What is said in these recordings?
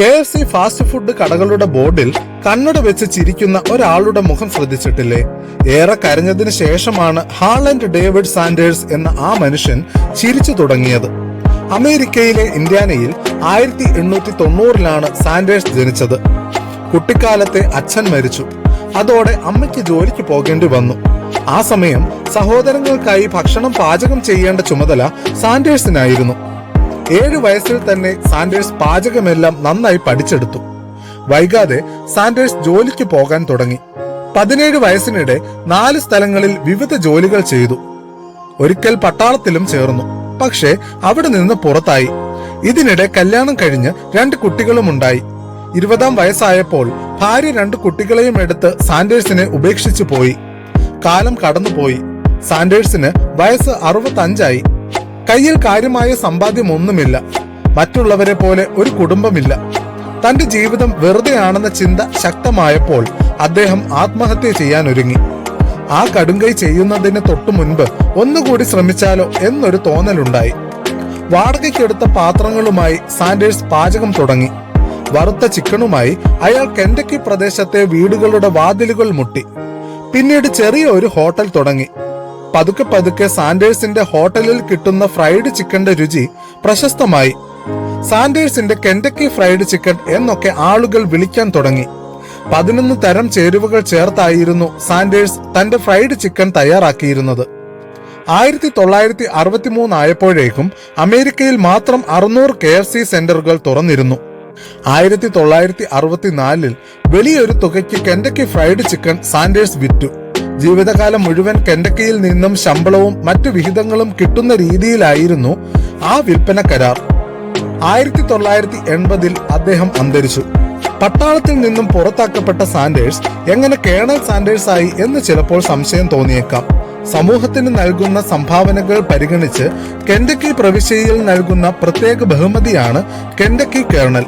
K F C fast food കടകളുടെ ബോർഡിൽ കണ്ണട വെച്ച് ചിരിക്കുന്ന ഒരാളുടെ മുഖം ശ്രദ്ധിച്ചിട്ടില്ലേ? ഏറെ കരഞ്ഞതിന് ശേഷമാണ് ഹാളൻഡ് ഡേവിഡ് സാൻഡേഴ്സ് എന്ന ആ മനുഷ്യൻ ചിരിച്ചു തുടങ്ങിയത്. അമേരിക്കയിലെ ഇന്ത്യാനയിൽ ആയിരത്തി എണ്ണൂറ്റി തൊണ്ണൂറിലാണ് സാൻഡേഴ്സ് ജനിച്ചത്. കുട്ടിക്കാലത്തെ അച്ഛൻ മരിച്ചു. അതോടെ അമ്മയ്ക്ക് ജോലിക്ക് പോകേണ്ടി വന്നു. ആ സമയം സഹോദരങ്ങൾക്കായി ഭക്ഷണം പാചകം ചെയ്യേണ്ട ചുമതല സാൻഡേഴ്സിനായിരുന്നു. ഏഴു വയസ്സിൽ തന്നെ സാൻഡേഴ്സ് പാചകമെല്ലാം നന്നായി പഠിച്ചെടുത്തു. വൈകാതെ സാൻഡേഴ്സ് ജോലിക്ക് പോകാൻ തുടങ്ങി. പതിനേഴ് വയസ്സിനിടെ നാല് സ്ഥലങ്ങളിൽ വിവിധ ജോലികൾ ചെയ്തു. ഒരിക്കൽ പട്ടാളത്തിലും ചേർന്നു. പക്ഷേ അവിടെ നിന്ന് പുറത്തായി. ഇതിനിടെ കല്യാണം കഴിഞ്ഞ് രണ്ട് കുട്ടികളും ഉണ്ടായി. ഇരുപതാം വയസ്സായപ്പോൾ ഭാര്യ രണ്ട് കുട്ടികളെയും എടുത്ത് സാൻഡേഴ്സിനെ ഉപേക്ഷിച്ചു പോയി. കാലം കടന്നുപോയി. സാൻഡേഴ്സിന് വയസ്സ് അറുപത്തഞ്ചായി. കയ്യിൽ കാര്യമായ സമ്പാദ്യമൊന്നുമില്ല മറ്റുള്ളവരെ പോലെ ഒരു കുടുംബമില്ല. തന്റെ ജീവിതം വെറുതെയാണെന്ന ചിന്ത ശക്തമായപ്പോൾ അദ്ദേഹം ആത്മഹത്യ ചെയ്യാൻ ഒരുങ്ങി ആ കടുങ്കൈ ചെയ്യുന്നതിന് തൊട്ടു മുൻപ് ഒന്നുകൂടി ശ്രമിച്ചാലോ എന്നൊരു തോന്നലുണ്ടായി. വാടകയ്ക്കെടുത്ത പാത്രങ്ങളുമായി സാൻഡേഴ്സ് പാചകം തുടങ്ങി. വറുത്ത ചിക്കണുമായി അയാൾ കെൻഡക്കി പ്രദേശത്തെ വീടുകളുടെ വാതിലുകൾ മുട്ടി. പിന്നീട് ചെറിയ ഒരു ഹോട്ടൽ തുടങ്ങി. പതുക്കെ പതുക്കെ സാൻഡേഴ്സിന്റെ ഹോട്ടലിൽ കിട്ടുന്ന ഫ്രൈഡ് ചിക്കന്റെ രുചി പ്രശസ്തമായി. സാൻഡേഴ്സിന്റെ കെൻഡക്കി ഫ്രൈഡ് ചിക്കൻ എന്നൊക്കെ ആളുകൾ വിളിക്കാൻ തുടങ്ങി. പതിനൊന്ന് തരം ചേരുവകൾ ചേർത്തായിരുന്നു സാൻഡേഴ്സ് തന്റെ ഫ്രൈഡ് ചിക്കൻ തയ്യാറാക്കിയിരുന്നത്. ആയിരത്തി തൊള്ളായിരത്തി അറുപത്തി മൂന്ന് ആയപ്പോഴേക്കും അമേരിക്കയിൽ മാത്രം അറുന്നൂറ് കെ എഫ് സി സെന്ററുകൾ തുറന്നിരുന്നു. ആയിരത്തി തൊള്ളായിരത്തി അറുപത്തിനാലിൽ വലിയൊരു തുകയ്ക്ക് കെൻഡക്കി ഫ്രൈഡ് ചിക്കൻ സാൻഡേഴ്സ് വിറ്റു. ജീവിതകാലം മുഴുവൻ കെണ്ടക്കയിൽ നിന്നും ശമ്പളവും മറ്റു വിഹിതങ്ങളും കിട്ടുന്ന രീതിയിലായിരുന്നു ആ വിൽപ്പന കരാർ. ആയിരത്തി തൊള്ളായിരത്തി എൺപതിൽ അദ്ദേഹം അന്തരിച്ചു. പട്ടാളത്തിൽ നിന്നും പുറത്താക്കപ്പെട്ട സാൻഡേഴ്സ് എങ്ങനെ കേണൽ സാൻഡേഴ്സ് ആയി എന്ന് ചിലപ്പോൾ സംശയം തോന്നിയേക്കാം. സമൂഹത്തിന് നൽകുന്ന സംഭാവനകൾ പരിഗണിച്ച് കെണ്ടക്കി പ്രവിശ്യയിൽ നൽകുന്ന പ്രത്യേക ബഹുമതിയാണ് കെണ്ടക്കി കേണൽ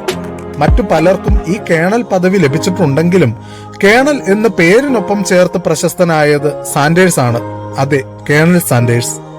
മറ്റു പലർക്കും ഈ കേണൽ പദവി ലഭിച്ചിട്ടുണ്ടെങ്കിലും കേണൽ എന്ന പേരിനൊപ്പം ചേർത്ത് പ്രശസ്തനായത് സാൻഡേഴ്സ് ആണ്. അതെ കേണൽ സാൻഡേഴ്സ്.